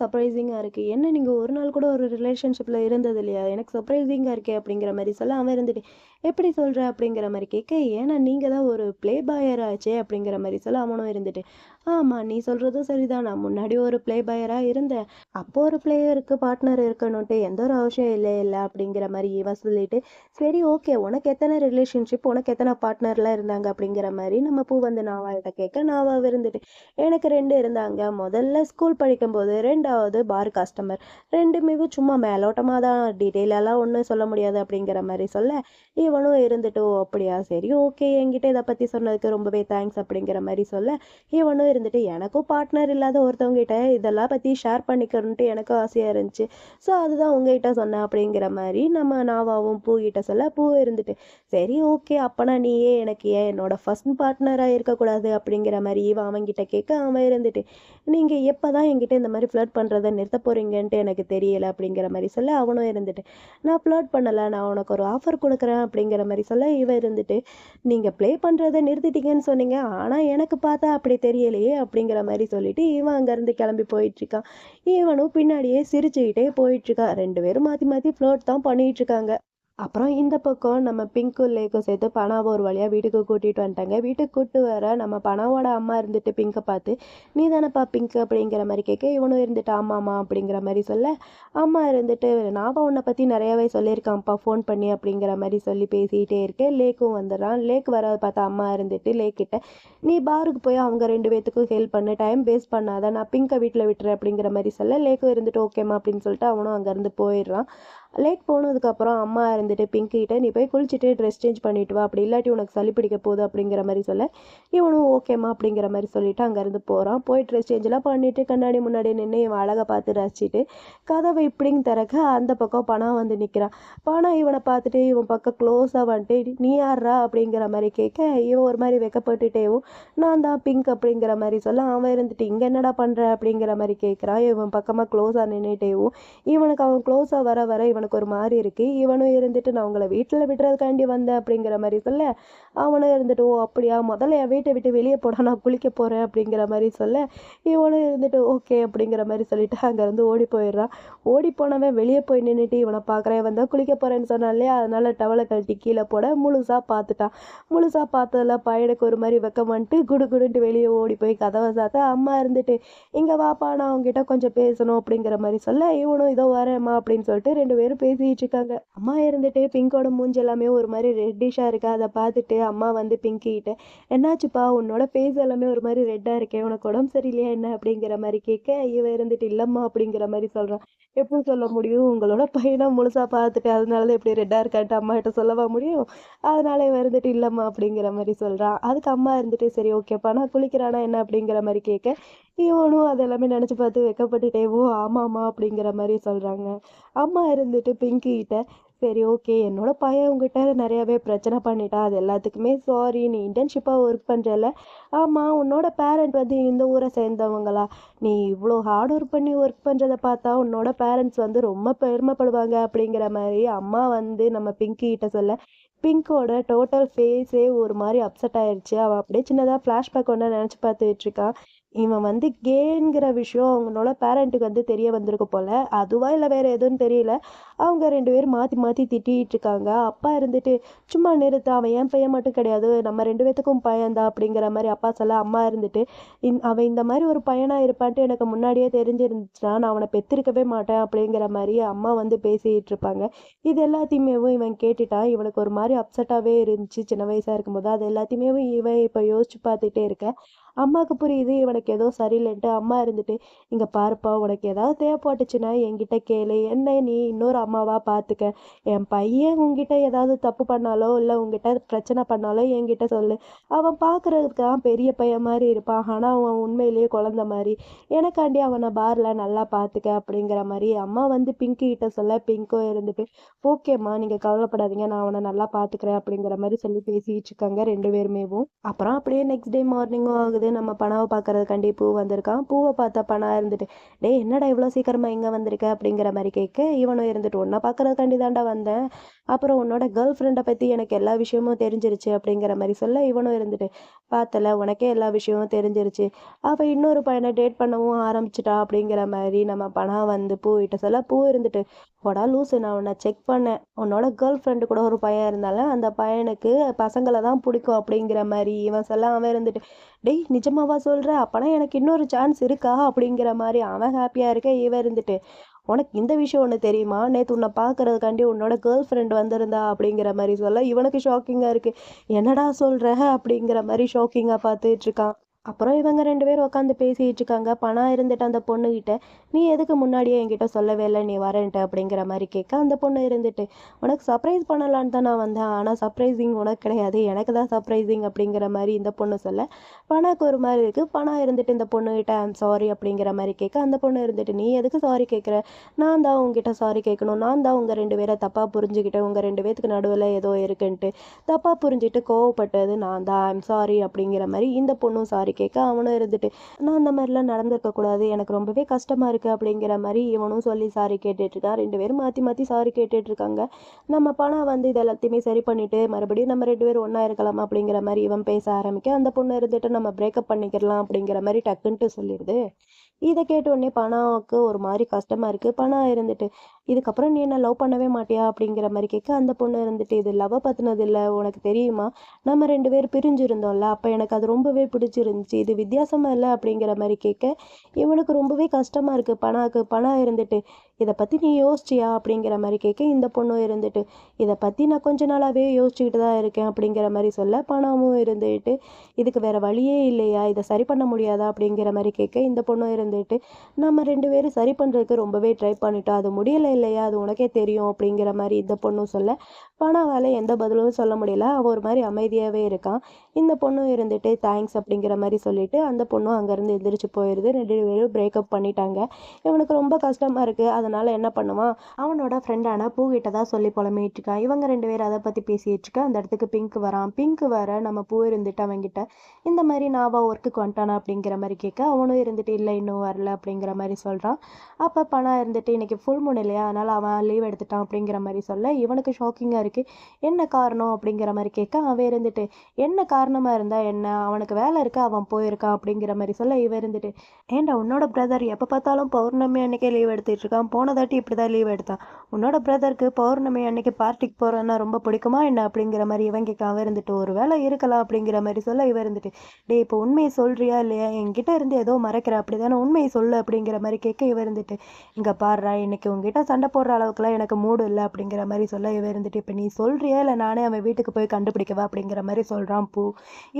சர்ப்ரைசிங்காக இருக்குது என்ன நீங்கள் ஒரு நாள் கூட ஒரு ரிலேஷன்ஷிப்பில் இருந்தது இல்லையா எனக்கு சர்ப்ரைசிங்காக இருக்கே அப்படிங்கிற மாதிரி சொல்ல அவன் இருந்துட்டு எப்படி சொல்கிற அப்படிங்கிற மாதிரி கேட்க ஏன்னா நீங்கள் தான் ஒரு ப்ளே பாயர் ஆச்சே அப்படிங்கிற மாதிரி சொல்ல அவனும் இருந்துட்டு ஆமாம் நீ சொல்கிறதும் சரிதான். நான் முன்னாடி ஒரு ப்ளே பயராக இருந்தேன். அப்போ ஒரு பிளேயருக்கு பார்ட்னர் இருக்கணும்ட்டு எந்த ஒரு அவசியம் இல்லை இல்லை அப்படிங்கிற மாதிரி இவன் சொல்லிட்டு சரி ஓகே உனக்கு எத்தனை ரிலேஷன்ஷிப் உனக்கு எத்தனை பார்ட்னர்லாம் இருந்தாங்க அப்படிங்கிற மாதிரி நம்ம பூ வந்து நாவாள்கிட்ட கேட்க நாவா இருந்துட்டு எனக்கு ரெண்டு இருந்தாங்க. முதல்ல ஸ்கூல் படிக்கும்போது ரெண்டாவது பார் கஸ்டமர் ரெண்டுமே சும்மா மேலோட்டமாக தான் டீட்டெயிலெல்லாம் ஒன்றும் சொல்ல முடியாது அப்படிங்கிற மாதிரி சொல்ல இவனும் இருந்துட்டு ஓ அப்படியா? சரி ஓகே என்கிட்ட இதை பற்றி சொன்னதுக்கு ரொம்பவே தேங்க்ஸ் அப்படிங்கிற மாதிரி சொல்ல இவனும் இருந்துட்டு எனக்கும் பார்ட்னர் இல்லாத ஒருத்தவங்ககிட்ட இதெல்லாம் பற்றி ஷேர் பண்ணிக்கணுன்ட்டு எனக்கும் ஆசையாக இருந்துச்சு. ஸோ அதுதான் உங்ககிட்ட சொன்னேன் அப்படிங்கிற மாதிரி நம்ம நாவாவும் பூகிட்ட சொல்ல பூ இருந்துட்டு சரி ஓகே அப்போனா நீயே எனக்கு ஏன் என்னோட ஃபர்ஸ்ட் பார்ட்னராக இருக்கக்கூடாது? அப்படிங்கிற மாதிரி இவன் அவன்கிட்ட கேட்க அவன் இருந்துட்டு நீங்கள் எப்போ தான் என்கிட்ட இந்த மாதிரி ஃப்ளட் பண்ணுறதை நிறுத்த போகிறீங்கன்ட்டு எனக்கு தெரியலை அப்படிங்கிற மாதிரி சொல்ல அவனும் இருந்துட்டு நான் ஃப்ளட் பண்ணலை நான் உனக்கு ஒரு ஆஃபர் கொடுக்குறேன் அப்படிங்கிற மாதிரி சொல்ல இவன் இருந்துட்டு நீங்கள் ப்ளே பண்ணுறதை நிறுத்திட்டீங்கன்னு சொன்னீங்க. ஆனால் எனக்கு பார்த்தா அப்படி தெரியலையே அப்படிங்கிற மாதிரி சொல்லிட்டு இவன் அங்கேருந்து கிளம்பி போயிட்டுருக்கான். இவனும் பின்னாடியே சிரிச்சுக்கிட்டே போயிட்டுருக்கான். ரெண்டு பேரும் மாற்றி மாற்றி ஃப்ளோட் தான் பண்ணிட்டு இருக்காங்க அப்புறம் இந்த பக்கம் நம்ம பிங்க்கும் லேக்கும் சேர்த்து பணாவை ஒரு வழியாக வீட்டுக்கு கூட்டிகிட்டு வந்துட்டாங்க. வீட்டுக்கு கூட்டு வர நம்ம பணாவோட அம்மா இருந்துட்டு பிங்கை பார்த்து நீ தானேப்பா பிங்க்? அப்படிங்கிற மாதிரி கேட்க இவனும் இருந்துட்டு ஆமாம்மா அப்படிங்கிற மாதிரி சொல்ல அம்மா இருந்துட்டு நான் உன்னை பற்றி நிறையாவே சொல்லியிருக்கான்ப்பா ஃபோன் பண்ணி அப்படிங்கிற மாதிரி சொல்லி பேசிக்கிட்டே இருக்கேன் லேக்கும் வந்துடுறான். லேக் வர பார்த்தா அம்மா இருந்துட்டு லேக் கிட்ட நீ பாருக்கு போய் அவங்க ரெண்டு பேத்துக்கும் ஹெல்ப் பண்ணு டைம் வேஸ்ட் பண்ணாத நான் பிங்கை வீட்டில் விட்டுறேன் அப்படிங்கிற மாதிரி சொல்ல லேக்கும் இருந்துட்டு ஓகேம்மா அப்படின்னு சொல்லிட்டு அவனும் அங்கேருந்து போயிடுறான். லேட் போனதுக்கப்புறம் அம்மா இருந்துட்டு பிங்க்கிட்ட நீ போய் குளிச்சுட்டு ட்ரெஸ் சேஞ்ச் பண்ணிட்டு வா அப்படி இல்லாட்டி உனக்கு சளி பிடிக்க போகுது அப்படிங்கிற மாதிரி சொல்ல இவனும் ஓகேம்மா அப்படிங்கிற மாதிரி சொல்லிட்டு அங்கேருந்து போகிறான் போய் ட்ரெஸ் சேஞ்செலாம் பண்ணிவிட்டு கண்ணாடி முன்னாடி நின்று இவன் அழகை பார்த்து ரசிச்சுட்டு கதவை இப்படிங்க திறக்க அந்த பக்கம் பணம் வந்து நிற்கிறான் பணம் இவனை பார்த்துட்டு இவன் பக்கம் க்ளோஸாக வந்துட்டு நீ யாரா அப்படிங்கிற மாதிரி கேட்க இவன் ஒரு மாதிரி வெக்கப்பட்டுட்டேவும் நான் தான் பிங்க் அப்படிங்கிற மாதிரி சொல்ல அவன் இருந்துட்டு இங்கே என்னடா பண்ணுற அப்படிங்கிற மாதிரி கேட்குறான். இவன் பக்கமாக க்ளோஸாக நின்றுட்டேவும் இவனுக்கு அவன் க்ளோஸாக வர வர இவன் அவனுக்கு ஒரு மாதிரி இருக்கு. இவனும் இருந்துட்டு நான் உங்களை வீட்டில் விடுறதுக்காண்டி வந்தேன் அப்படிங்கிற மாதிரி சொல்ல அவனும் இருந்துட்டு ஓ அப்படியா? முதல்ல என் வீட்டை விட்டு வெளியே போடா நான் குளிக்க போகிறேன் அப்படிங்கிற மாதிரி சொல்ல இவனும் இருந்துட்டு ஓகே அப்படிங்கிற மாதிரி சொல்லிட்டு அங்கேருந்து ஓடி போயிடுறான். ஓடி போனவன் வெளியே போய் நின்றுட்டு இவனை பார்க்குறேன் வந்தால் குளிக்க போகிறேன்னு சொன்னான் இல்லையா? அதனால டவலை கழட்டி கீழே போட முழுசாக பார்த்துட்டான். முழுசாக பார்த்ததுல பையனுக்கு ஒரு மாதிரி வெக்கம் வந்துட்டு குடு குடுன்ட்டு வெளியே ஓடி போய் கதவை சாத்த அம்மா இருந்துட்டு இங்கே வாப்பா நான் அவங்ககிட்ட கொஞ்சம் பேசணும் அப்படிங்கிற மாதிரி சொல்ல இவனும் இதோ வரேம்மா அப்படின்னு சொல்லிட்டு ரெண்டு பேரும் பேசிட்டு இருக்காங்க அம்மா இருந்துட்டு பிங்கோட மூஞ்சி எல்லாமே ஒரு மாதிரி ரெட்டிஷாக இருக்கு. அதை பார்த்துட்டு அம்மா வந்து பிங்கிகிட்ட என்னாச்சுப்பா? உன்னோட ஃபேஸ் எல்லாமே ஒரு மாதிரி ரெட்டாக இருக்கே. உனக்கு உடம்பு சரியில்லையா என்ன? அப்படிங்கிற மாதிரி கேட்க இவ இருந்துட்டு இல்லம்மா அப்படிங்கிற மாதிரி சொல்றான். எப்படி சொல்ல முடியும்? உங்களோட பையனை முழுசா பார்த்துட்டு அதனால தான் எப்படி ரெட்டாக இருக்கான்ட்டு அம்மா கிட்ட சொல்லவா முடியும்? அதனால இவன் இருந்துட்டு இல்லம்மா அப்படிங்கிற மாதிரி சொல்றான். அதுக்கு அம்மா இருந்துட்டு சரி ஓகேப்பா. நான் குளிக்கிறானா என்ன? அப்படிங்கிற மாதிரி கேட்க இவனும் அதெல்லாமே நினச்சி பார்த்து வெக்கப்பட்டுட்டே ஓ ஆமாம்மா அப்படிங்கிற மாதிரி சொல்கிறாங்க அம்மா இருந்துட்டு பிங்கி பிங்கிக்கிட்ட சரி ஓகே. என்னோட பையன் உங்ககிட்ட நிறையாவே பிரச்சனை பண்ணிட்டான் அது எல்லாத்துக்குமே சாரி நீ இன்டர்ன்ஷிப்பாக ஒர்க் பண்ணுறல ஆமாம் உன்னோட பேரண்ட் வந்து இந்த ஊரை சேர்ந்தவங்களா? நீ இவ்வளோ ஹார்ட் ஒர்க் பண்ணி ஒர்க் பண்ணுறத பார்த்தா உன்னோட பேரண்ட்ஸ் வந்து ரொம்ப பெருமைப்படுவாங்க அப்படிங்கிற மாதிரி அம்மா வந்து நம்ம பிங்கிக்கிட்ட சொல்ல பிங்கோட டோட்டல் ஃபேஸே ஒரு மாதிரி அப்செட் ஆயிடுச்சு அவன் அப்படியே சின்னதாக ஃப்ளாஷ்பேக் ஒன்று நினச்சி பார்த்துட்டு இருக்கான். இவன் வந்து கேங்கிற விஷயம் அவங்களோட பேரண்ட்டுக்கு வந்து தெரிய வந்திருக்கு போல. அதுவா இல்லை வேற எதுவும் தெரியல. அவங்க ரெண்டு பேரும் மாற்றி மாற்றி திட்டிகிட்டு இருக்காங்க. அப்பா இருந்துட்டு சும்மா நிறுத்து அவன் என் பையன் மட்டும் கிடையாது. நம்ம ரெண்டு பேத்துக்கும் பையன்தான் அப்படிங்கிற மாதிரி அப்பா சொல்ல அம்மா இருந்துட்டு இந் அவன் இந்த மாதிரி ஒரு பையனாக இருப்பான்ட்டு எனக்கு முன்னாடியே தெரிஞ்சிருந்துச்சுன்னா நான் அவனை பெற்றிருக்கவே மாட்டேன். அப்படிங்கிற மாதிரி அம்மா வந்து பேசிகிட்டு இருப்பாங்க. இது எல்லாத்தையுமே இவன் கேட்டுட்டான். இவனுக்கு ஒரு மாதிரி அப்செட்டாகவே இருந்துச்சு. சின்ன வயசாக இருக்கும்போது. அது எல்லாத்தையுமே இவன் இப்போ யோசிச்சு பார்த்துட்டே இருக்கேன். அம்மாவுக்கு புரியுது இவனுக்கு ஏதோ சரியில்லைன்ட்டு அம்மா இருந்துட்டு இங்கே பாருப்பா உனக்கு ஏதாவது தேவைப்பட்டுச்சுன்னா என்கிட்ட கேளு. என்ன நீ இன்னொரு அம்மாவா பார்த்துக்க என் பையன் உங்ககிட்ட ஏதாவது தப்பு பண்ணாலோ இல்லை உங்ககிட்ட பிரச்சனை பண்ணாலோ என்கிட்ட சொல்லு. அவன் பார்க்கறதுக்கு பெரிய பையன் மாதிரி இருப்பான். ஆனால் அவன் உண்மையிலேயே குழந்த மாதிரி. எனக்காண்டி அவனை பாரில் நல்லா பார்த்துக்க அப்படிங்கிற மாதிரி அம்மா வந்து பிங்க்கு கிட்ட சொல்ல பிங்கோ இருந்துட்டு ஓகேம்மா நீங்கள் கவலைப்படாதீங்க. நான் அவனை நல்லா பார்த்துக்கிறேன் அப்படிங்கிற மாதிரி சொல்லி பேசிட்டு இருக்காங்க ரெண்டு பேருமேவும். அப்புறம் அப்படியே நெக்ஸ்ட் டே மார்னிங்கும் ஆகுது. நம்ம பணாவை பார்க்கறதுக்காண்டி பூ வந்திருக்கான். பூவை பார்த்தா பணா இருந்துட்டு டேய் என்னடா இவ்வளோ சீக்கிரமாக இங்கே வந்திருக்க? அப்படிங்கிற மாதிரி கேட்க இவனும் இருந்துட்டு ஒன்றா பார்க்குறதுக்காண்டி தாண்டா வந்தேன். அப்புறம் உன்னோட கேர்ள் ஃப்ரெண்டை பற்றி எனக்கு எல்லா விஷயமும் தெரிஞ்சிருச்சு. அப்படிங்கிற மாதிரி சொல்ல இவனும் இருந்துட்டு பார்த்தல உனக்கே எல்லா விஷயமும் தெரிஞ்சிருச்சு. அப்போ இன்னொரு பையனை டேட் பண்ணவும் ஆரம்பிச்சிட்டா. அப்படிங்கிற மாதிரி நம்ம பணா வந்து பூ கிட்ட சொல்ல பூ இருந்துட்டு போடா லூசு நான் உன்னை செக் பண்ணேன். உன்னோட கேர்ள் ஃப்ரெண்டு கூட ஒரு பையன் இருந்தாலும் அந்த பையனுக்கு பசங்களை தான் பிடிக்கும். அப்படிங்கிற மாதிரி இவன் சொல்ல அவன் இருந்துட்டு டேய் நிஜமாவா சொல்கிற அப்போனா எனக்கு இன்னொரு சான்ஸ் இருக்கா? அப்படிங்கிற மாதிரி அவன் ஹாப்பியாக இருக்க இவன் இருந்துட்டு. உனக்கு இந்த விஷயம் ஒன்று தெரியுமா? நேற்று உன்னை பார்க்கறதுக்காண்டி உன்னோட கேர்ள் ஃப்ரெண்ட் வந்திருந்தா அப்படிங்கிற மாதிரி சொல்ல. இவனுக்கு ஷாக்கிங்காக இருக்குது என்னடா சொல்கிற அப்படிங்கிற மாதிரி ஷாக்கிங்காக பார்த்துட்ருக்கான் அப்புறம் இவங்க ரெண்டு பேரும் உட்காந்து பேசிகிட்டு இருக்காங்க பணம் இருந்துட்டு அந்த பொண்ணுகிட்ட நீ எதுக்கு முன்னாடியே என்கிட்ட சொல்லவே இல்லை நீ வரேன்ட்டு அப்படிங்கிற மாதிரி கேட்க அந்த பொண்ணு இருந்துட்டு உனக்கு சர்ப்ரைஸ் பண்ணலான்னு தான் நான் வந்தேன். ஆனால் சர்ப்ரைசிங் உனக்கு கிடையாது. எனக்கு தான் சர்ப்ரைசிங் அப்படிங்கிற மாதிரி இந்த பொண்ணு சொல்ல பணக்கு ஒரு மாதிரி இருக்குது பணம் இருந்துட்டு இந்த பொண்ணுகிட்ட ஐம் சாரி அப்படிங்கிற மாதிரி கேட்க அந்த பொண்ணு இருந்துட்டு நீ எதுக்கு சாரி கேட்குற? நான் தான் உங்ககிட்ட சாரி கேட்கணும். நான் தான் உங்கள் ரெண்டு பேரை தப்பாக புரிஞ்சுக்கிட்டேன் உங்கள் ரெண்டு பேத்துக்கு நடுவில் ஏதோ இருக்குன்ட்டு தப்பாக புரிஞ்சுட்டு கோவப்பட்டது நான் தான். ஐம் சாரி அப்படிங்கிற மாதிரி இந்த பொண்ணும் சாரி கேட்க அவனும் இருந்துட்டு நான் அந்த மாதிரிலாம் நடந்திருக்கக்கூடாது எனக்கு ரொம்பவே கஷ்டமாக இருக்குது அப்படிங்கிற மாதிரி இவனும் சொல்லி சாரி கேட்டுட்ருக்கான் ரெண்டு பேரும் மாற்றி மாற்றி சாரி கேட்டுட்ருக்காங்க நம்ம பணம் வந்து இது எல்லாத்தையுமே சரி பண்ணிட்டு மறுபடியும் நம்ம ரெண்டு பேரும் ஒன்றா இருக்கலாம் அப்படிங்கிற மாதிரி இவன் பேச ஆரம்பிக்க அந்த பொண்ணு இருந்துட்டு நம்ம பிரேக்கப் பண்ணிக்கலாம் அப்படிங்கிற மாதிரி டக்குன்ட்டு சொல்லிடுது. இதை கேட்ட உடனே பணாவுக்கு ஒரு மாதிரி கஷ்டமாக இருக்கு. பணம் இருந்துட்டு இதுக்கப்புறம் நீ என்ன லவ் பண்ணவே மாட்டியா அப்படிங்கிற மாதிரி கேட்க அந்த பொண்ணு இருந்துட்டு இது லவ் பத்தினது இல்லை உனக்கு தெரியுமா? நம்ம ரெண்டு பேர் பிரிஞ்சிருந்தோம்ல அப்போ எனக்கு அது ரொம்பவே பிடிச்சிருந்துச்சு. இது வித்தியாசமா இல்லை அப்படிங்கிற மாதிரி கேட்க இவனுக்கு ரொம்பவே கஷ்டமா இருக்கு. பணாக்கு பணம் இருந்துட்டு இதை பற்றி நீ யோசிச்சியா அப்படிங்கிற மாதிரி கேட்க இந்த பொண்ணும் இருந்துட்டு இதை பற்றி நான் கொஞ்ச நாளாகவே யோசிச்சுக்கிட்டு தான் இருக்கேன் அப்படிங்கிற மாதிரி சொல்ல பணமும் இருந்துட்டு இதுக்கு வேற வழியே இல்லையா? இதை சரி பண்ண முடியாதா அப்படிங்கிற மாதிரி கேட்க இந்த பொண்ணும் இருந்துட்டு நம்ம ரெண்டு பேரும் சரி பண்ணுறதுக்கு ரொம்பவே ட்ரை பண்ணிட்டோம். அது முடியலை இல்லையா? அது உனக்கே தெரியும் அப்படிங்கிற மாதிரி இந்த பொண்ணும் சொல்ல. பணாவால் எந்த பதிலும் சொல்ல முடியல. அவள் ஒரு மாதிரி அமைதியாகவே இருக்கான். இந்த பொண்ணும் இருந்துட்டு தேங்க்ஸ் அப்படிங்கிற மாதிரி சொல்லிட்டு அந்த பொண்ணும் அங்கேருந்து எந்திரிச்சு போயிடுது. ரெண்டு பேரும் பிரேக்கப் பண்ணிட்டாங்க. இவனுக்கு ரொம்ப கஷ்டமாக இருக்குது அதனால் அதனால என்ன பண்ணுவான்? அவனோட ஃப்ரெண்டான பூகிட்ட தான் சொல்லி புலம்பிட்டு இருக்கான் இவங்க ரெண்டு பேரும் அதை பற்றி பேசிட்டு இருக்கா. அந்த இடத்துக்கு பிங்க் வரான். பிங்க் வர நம்ம பூ இருந்துட்டு அவன்கிட்ட இந்த மாதிரி நாவா ஒர்க்குக்கு வந்துட்டானா? அப்படிங்கிற மாதிரி கேட்க அவனும் இருந்துட்டு இல்லை இன்னும் வரல. அப்படிங்கிற மாதிரி சொல்கிறான் அப்போ பணம் இருந்துட்டு இன்னைக்கு ஃபுல் மூன் இல்லையா? அதனால் அவன் லீவ் எடுத்துட்டான் அப்படிங்கிற மாதிரி சொல்ல இவனுக்கு ஷாக்கிங்காக இருக்குது என்ன காரணம்? அப்படிங்கிற மாதிரி கேட்க அவன் இருந்துட்டு என்ன காரணமாக இருந்தால் என்ன? அவனுக்கு வேலை இருக்கு? அவன் போயிருக்கான் அப்படிங்கிற மாதிரி சொல்ல இவன் இருந்துட்டு ஏண்டா உன்னோட பிரதர் எப்போ பார்த்தாலும் பௌர்ணமி அன்னைக்கே லீவ் எடுத்துட்டு இருக்கான். போன தாட்டி இப்படி தான் லீவ் எடுத்தான். உன்னோட பிரதருக்கு பௌர்ணமி அன்னைக்கு பார்ட்டிக்கு போகிறேன்னா ரொம்ப பிடிக்குமா என்ன? அப்படிங்கிற மாதிரி இவன் கேட்க அவன் இருந்துட்டு ஒரு வேலை இருக்கலாம். அப்படிங்கிற மாதிரி சொல்ல இவன் இருந்துட்டு டேய் இப்போ உண்மையை சொல்றியா இல்லையா? என்கிட்ட இருந்து ஏதோ மறைக்கிற அப்படிதானே உண்மையை சொல்லு. அப்படிங்கிற மாதிரி கேட்க இவன் இருந்துட்டு இங்கே பாடுறா இன்னைக்கு உங்ககிட்ட சண்டை போடுற அளவுக்குலாம் எனக்கு மூடு இல்லை அப்படிங்கிற மாதிரி சொல்ல இவன் இருந்துட்டு இப்போ நீ சொல்கிறியா இல்லை நானே அவன் வீட்டுக்கு போய் கண்டுபிடிக்கவா அப்படிங்கிற மாதிரி சொல்கிறான் பூ.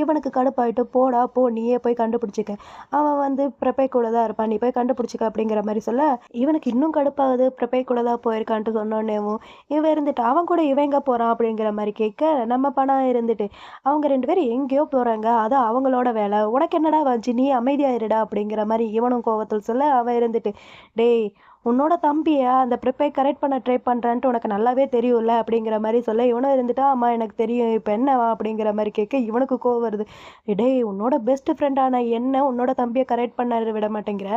இவனுக்கு கடுப்பாயிட்டு போடா போ நீயே போய் கண்டுபிடிச்சிக்க. அவன் வந்து பிரபை கூட தான் இருப்பான். நீ போய் கண்டுபிடிச்சிக்க அப்படிங்கிற மாதிரி சொல்ல இவனுக்கு இன்னும் கடுப்பாகுது. பிரபை கூட தான் போயிருக்கான்ட்டு சொன்னோன்னேவும் இவன் இருந்துட்டு அவன் கூட இவன் எங்கே போகிறான் அப்படிங்கிற மாதிரி கேட்க நம்ம பணம் இருந்துட்டு அவங்க ரெண்டு பேரும் எங்கேயோ போகிறாங்க அது அவங்களோட வேலை. உனக்கு என்னடா வந்துச்சு நீ அமைதியா இருடா அப்படிங்கிற மாதிரி இவனும் கோவத்தில் சொல்ல அவன் இருந்துட்டு டேய் உன்னோட தம்பியை? அந்த ப்ரிப்பை கரெக்ட் பண்ண ட்ரை பண்ணுறான்ட்டு உனக்கு நல்லாவே தெரியும்ல? அப்படிங்கிற மாதிரி சொல்ல இவனும் இருந்துட்டா அம்மா எனக்கு தெரியும். இப்போ என்னவா அப்படிங்கிற மாதிரி கேட்க இவனுக்கு கோவம் வருது. டேய் உன்னோட பெஸ்ட் ஃப்ரெண்டான என்ன? உன்னோட தம்பியை கரெக்ட் பண்ண விட மாட்டேங்கிற.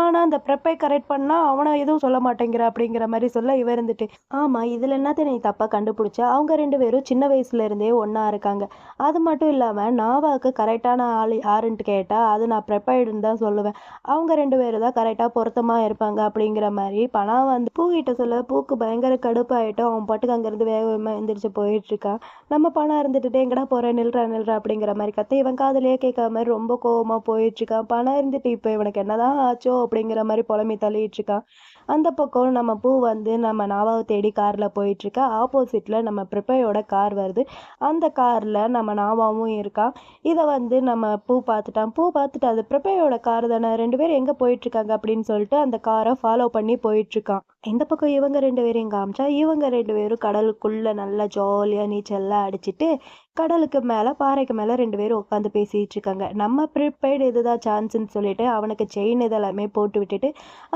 ஆனால் அந்த ப்ரிப்பை கரெக்ட் பண்ணால் அவனை எதுவும் சொல்ல மாட்டேங்கிற அப்படிங்கிற மாதிரி சொல்ல இவன் இருந்துட்டு ஆமாம் இதில் என்னத்த நீ தப்பாக கண்டுபிடிச்ச? அவங்க ரெண்டு பேரும் சின்ன வயசுல இருந்தே ஒன்றா இருக்காங்க. அது மட்டும் இல்லாமல் நாவாக்கு கரெக்டான ஆள் யாருன்ட்டு கேட்டால் அது நான் ப்ரிப்பைடுன்னு தான் சொல்லுவேன். அவங்க ரெண்டு பேரும் தான் கரெக்டாக பொருத்தமாக இருப்பாங்க அப்படிங்கிற மாதிரி. பணம் வந்து பூக்கிட்ட சொல்ல பூக்கு பயங்கர கடுப்பாயிட்டோம் அவன் பாட்டுக்கு அங்கேருந்து வேக வேகமாக எந்திரிச்சு போயிட்டு இருக்கான் நம்ம பணம் இருந்துட்டு எங்கடா போகிறேன் நில்றா நில்றா அப்படிங்கிற மாதிரி கத்த இவன் காதுலயே கேட்காம மாதிரி ரொம்ப கோவமாக போயிட்டு இருக்கான் பணம் இருந்துட்டு இப்போ இவனுக்கு என்னதான் ஆச்சோ அப்படிங்கிற மாதிரி புலம்பி தள்ளிட்டு இருக்கான் அந்த பக்கம் நம்ம பூ வந்து நம்ம நாவாவை தேடி காரில் போயிட்டுருக்க. ஆப்போசிட்டில் நம்ம ப்ரிப்பையோட கார் வருது. அந்த காரில் நம்ம நாவாவும் இருக்கான் இதை வந்து நம்ம பூ பார்த்துட்டான். பூ பார்த்துட்டு அது ப்ரிப்பையோட கார் தானே? ரெண்டு பேரும் எங்கே போயிட்டுருக்காங்க அப்படின்னு சொல்லிட்டு அந்த காரை ஃபாலோ பண்ணி போயிட்டுருக்கான். இந்த பக்கம் இவங்க ரெண்டு பேரையும் காமிச்சா? இவங்க ரெண்டு பேரும் கடலுக்குள்ளே நல்லா ஜாலியாக நீச்சல்லாம் அடிச்சிட்டு கடலுக்கு மேலே பாறைக்கு மேலே ரெண்டு பேரும் உட்காந்து பேசிகிட்டு இருக்காங்க. நம்ம ப்ரிப்பேர்டு இதுதான் சான்ஸ்ன்னு சொல்லிட்டு அவனுக்கு செயின் இதெல்லாமே போட்டு விட்டுட்டு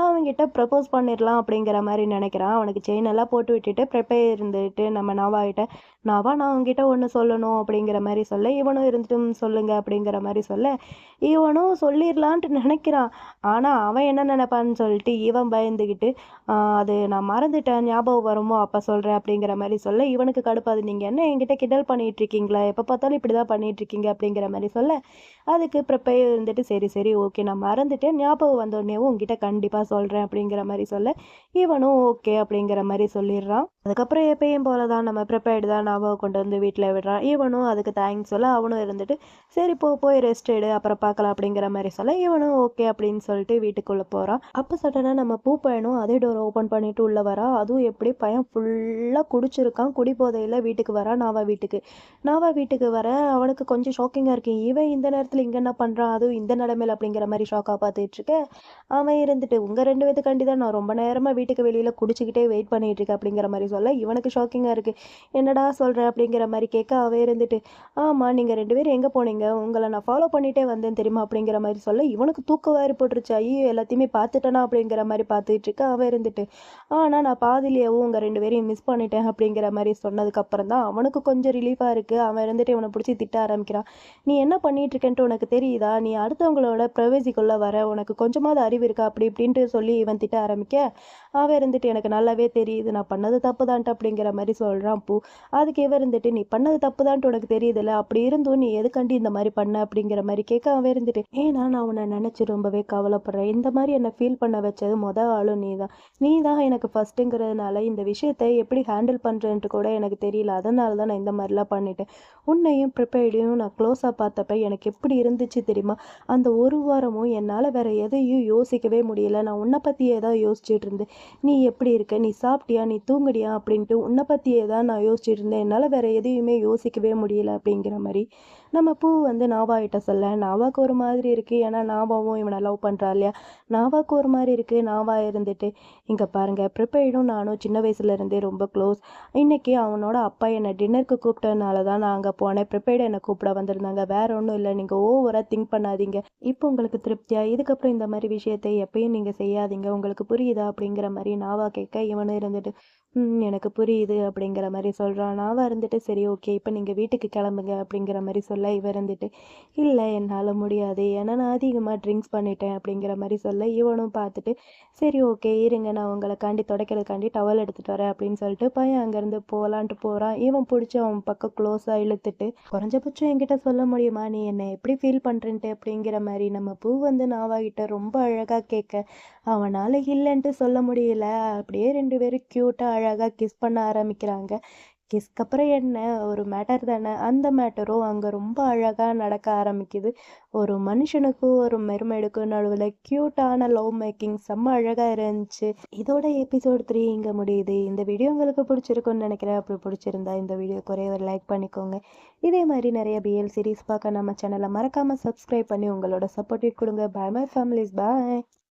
அவன்கிட்ட ப்ரப்போஸ் பண்ணிடலாம் அப்படிங்கிற மாதிரி நினைக்கிறான். அவனுக்கு செயின் எல்லாம் போட்டு விட்டுட்டு ப்ரிப்பேர் இருந்துட்டு நம்ம நவாகிட்ட நாவா நான் உங்ககிட்ட ஒன்று சொல்லணும் அப்படிங்கிற மாதிரி சொல்ல இவனும் இருந்துட்டும் சொல்லுங்க அப்படிங்கிற மாதிரி சொல்ல இவனும் சொல்லிடலான்ட்டு நினைக்கிறான். ஆனால் அவன் என்ன நினைப்பான்னு சொல்லிட்டு இவன் பயந்துக்கிட்டு அது நான் மறந்துட்டேன். ஞாபகம் வருமோ? அப்போ சொல்கிறேன் அப்படிங்கிற மாதிரி சொல்ல இவனுக்கு கடுப்பாது நீங்கள் என்ன என்கிட்ட கிண்டல் பண்ணிட்டு இருக்கீங்களா எப்போ பார்த்தாலும் இப்படி தான் பண்ணிட்டு இருக்கீங்க அப்படிங்கிற மாதிரி சொல்ல அதுக்கு ப்ரிப்பேர் இருந்துட்டு சரி சரி ஓகே நான் மறந்துட்டேன். ஞாபகம் வந்தோடனேவும் உங்ககிட்ட கண்டிப்பாக சொல்கிறேன் அப்படிங்கிற மாதிரி சொல்ல இவனும் ஓகே அப்படிங்கிற மாதிரி சொல்லிடுறான் அதுக்கப்புறம் எப்பயும் போல தான் நம்ம ப்ரிப்பேர்டு தான் ஞாபகம் கொண்டு வந்து வீட்டில் விடுறான். இவனும் அதுக்கு தேங்க்ஸ் சொல்ல அவனும் இருந்துட்டு சரி போ போய் ரெஸ்ட் எடு அப்புறம் பார்க்கலாம் அப்படிங்கிற மாதிரி சொல்ல இவனும் ஓகே அப்படின்னு சொல்லிட்டு வீட்டுக்குள்ளே போகிறான் அப்போ சட்டனாக நம்ம பூ பையனும் அதே டோர் ஓப்பன் பண்ணிட்டு உள்ளே வரான் அதுவும் எப்படி பையன் ஃபுல்லாக குடிச்சிருக்கான். குடி போதையில் வீட்டுக்கு வரான் நாவா வீட்டுக்கு. நாவா வீட்டுக்கு வர அவனுக்கு கொஞ்சம் ஷாக்கிங்காக இருக்கு. இவன் இந்த நேரத்தில் இங்கே என்ன பண்ணுறான் அதுவும் இந்த நிலமையில அப்படிங்கிற மாதிரி ஷாக்காக பார்த்துட்டு இருக்க. அவன் இருந்துட்டு உங்கள் ரெண்டு பேத்துக்காண்டி தான் நான் ரொம்ப நேரமாக வீட்டுக்கு வெளியில் குடிச்சிக்கிட்டே வெயிட் பண்ணிகிட்டு இருக்கேன் அப்படிங்கிற மாதிரி சொல்ல இவனுக்கு ஷாக்கிங்காக இருக்குது என்னடா சொல்கிற அப்படிங்கிற மாதிரி கேட்க அவன் இருந்துட்டு ஆமாம் நீங்கள் ரெண்டு பேரும் எங்கே போனீங்க? உங்களை நான் ஃபாலோ பண்ணிகிட்டே வந்தேன் தெரியுமா? அப்படிங்கிற மாதிரி சொல்ல இவனுக்கு தூக்க வாரி போட்டுருச்சு. ஐயோ எல்லாத்தையுமே பார்த்துட்டேனா? அப்படிங்கிற மாதிரி பார்த்துட்டு இருக்க அவன் இருந்துட்டு ஆனால் நான் பாதிலேயேவும் உங்கள் ரெண்டு பேரையும் மிஸ் பண்ணிட்டேன். அப்படிங்கிற மாதிரி சொன்னதுக்கப்புறம் தான் அவனுக்கு கொஞ்சம் ரிலீஃபாக இருக்குது அவன் இருந்துட்டு இவனை பிடிச்சி திட்ட ஆரம்பிக்கிறான். நீ என்ன பண்ணிட்டு இருக்கேன்ட்டு உனக்கு தெரியுதா? நீ அடுத்தவங்களோட ப்ரைவசிக்குள்ளே வர உனக்கு கொஞ்சமாவது அறிவு இருக்கா? அப்படி இப்படின்ட்டு சொல்லி இவன் திட்ட ஆரம்பிக்க அவன் இருந்துட்டு எனக்கு நல்லாவே தெரியுது. நான் பண்ணது தப்பு தான்ட்டு அப்படிங்கிற மாதிரி சொல்கிறான் பூ. அதுக்கு இவர் இருந்துட்டு நீ பண்ணது தப்பு தான்ட்டு உனக்கு தெரியுதுல்ல அப்படி இருந்தும் நீ எதுக்காண்டி இந்த மாதிரி பண்ண? அப்படிங்கிற மாதிரி கேட்க அவன் இருந்துட்டு ஏன்னா நான் உன்னை நினச்சி ரொம்பவே கவலைப்படுறேன். இந்த மாதிரி என்னை ஃபீல் பண்ண வச்சது மொதல் ஆளும் நீ தான். நீ தான் எனக்கு ஃபஸ்ட்டுங்கிறதுனால இந்த விஷயத்தை எப்படி ஹேண்டில் பண்ணுறேன்ட்டு கூட எனக்கு தெரியல. அதனால தான் நான் இந்த மாதிரிலாம் பண்ணிட்டேன். உன்னையும் ப்ரிப்பேர்டையும் நான் க்ளோஸாக பார்த்தப்ப எனக்கு எப்படி இருந்துச்சு தெரியுமா? அந்த ஒரு வாரமும் என்னால் வேற எதையும் யோசிக்கவே முடியல. நான் உன்னை பற்றியே தான் யோசிச்சுட்டு இருந்தேன். நீ எப்படி இருக்க? நீ சாப்பிட்டியா? நீ தூங்குடியா பையன் அப்படின்ட்டு உன்னை பற்றியே தான் நான் யோசிச்சுட்டு இருந்தேன் என்னால் வேறு எதையுமே யோசிக்கவே முடியல அப்படிங்கிற மாதிரி. நம்ம பூ வந்து நாவாகிட்ட சொல்ல நாவாக்கு ஒரு மாதிரி இருக்குது ஏன்னா நாவாவும் இவனை லவ் பண்ணுறா இல்லையா? நாவாக்கு ஒரு மாதிரி இருக்குது நாவா இருந்துட்டு இங்கே பாருங்கள் ப்ரிப்பேர்டும் நானும் சின்ன வயசுலேருந்தே ரொம்ப க்ளோஸ் இன்றைக்கி அவனோட அப்பா என்னை டின்னருக்கு கூப்பிட்டதுனால தான் நான் அங்கே போனேன். ப்ரிப்பேர்டு என்னை கூப்பிட வந்திருந்தாங்க. வேற ஒன்றும் இல்லை. நீங்கள் ஓவராக திங்க் பண்ணாதீங்க. இப்போ உங்களுக்கு திருப்தியாக இதுக்கப்புறம் இந்த மாதிரி விஷயத்தை எப்பயும் நீங்கள் செய்யாதீங்க. உங்களுக்கு புரியுதா? அப்படிங்கிற மாதிரி நாவா கேட்க இவனும் இருந்துட்டு எனக்கு புரியுது அப்படிங்கிற மாதிரி சொல்கிறான் நான் வந்துட்டு சரி ஓகே இப்போ நீங்கள் வீட்டுக்கு கிளம்புங்க அப்படிங்கிற மாதிரி சொல்ல இவர் இருந்துட்டு இல்லை என்னால் முடியாது. ஏன்னா நான் அதிகமாக ட்ரிங்க்ஸ் பண்ணிட்டேன் அப்படிங்கிற மாதிரி சொல்ல இவனும் பார்த்துட்டு சரி ஓகே இருங்க. நான் உங்களுக்காண்டி துடைக்கிறதுக்காண்டி டவல் எடுத்துகிட்டு வரேன் அப்படின்னு சொல்லிட்டு பையன் அங்கேருந்து போகலான்ட்டு போகிறான் இவன் பிடிச்சி அவன் பக்கம் க்ளோஸாக இழுத்துட்டு குறைஞ்சபட்சம் என்கிட்ட சொல்ல முடியுமா? நீ என்னை எப்படி ஃபீல் பண்ணுறேன்ட்டு அப்படிங்கிற மாதிரி நம்ம பூ வந்து நாவாகிட்ட ரொம்ப அழகாக கேட்க அவனால் இல்லைன்ட்டு சொல்ல முடியல. அப்படியே ரெண்டு பேரும் க்யூட்டாக அழகாக கிஸ் பண்ண ஆரம்பிக்கிறாங்க. கிஸ்க்கு அப்புறம் என்ன? ஒரு மேட்டர் தானே? அந்த மேட்டரும் அங்கே ரொம்ப அழகாக நடக்க ஆரம்பிக்குது. ஒரு மனுஷனுக்கும் ஒரு மெருமைடுக்கும் நடுவில் க்யூட்டான லவ் மேக்கிங் செம்ம அழகாக இருந்துச்சு. இதோட எபிசோட் த்ரீ இங்கே முடியுது. இந்த வீடியோ உங்களுக்கு பிடிச்சிருக்குன்னு நினைக்கிறேன். அப்படி பிடிச்சிருந்தா இந்த வீடியோ குறைய ஒரு லைக் பண்ணிக்கோங்க. இதே மாதிரி நிறைய பிஎல் சீரிஸ் பார்க்க நம்ம சேனலை மறக்காமல் சப்ஸ்கிரைப் பண்ணி உங்களோட சப்போர்ட் கொடுங்க. Bye my families bye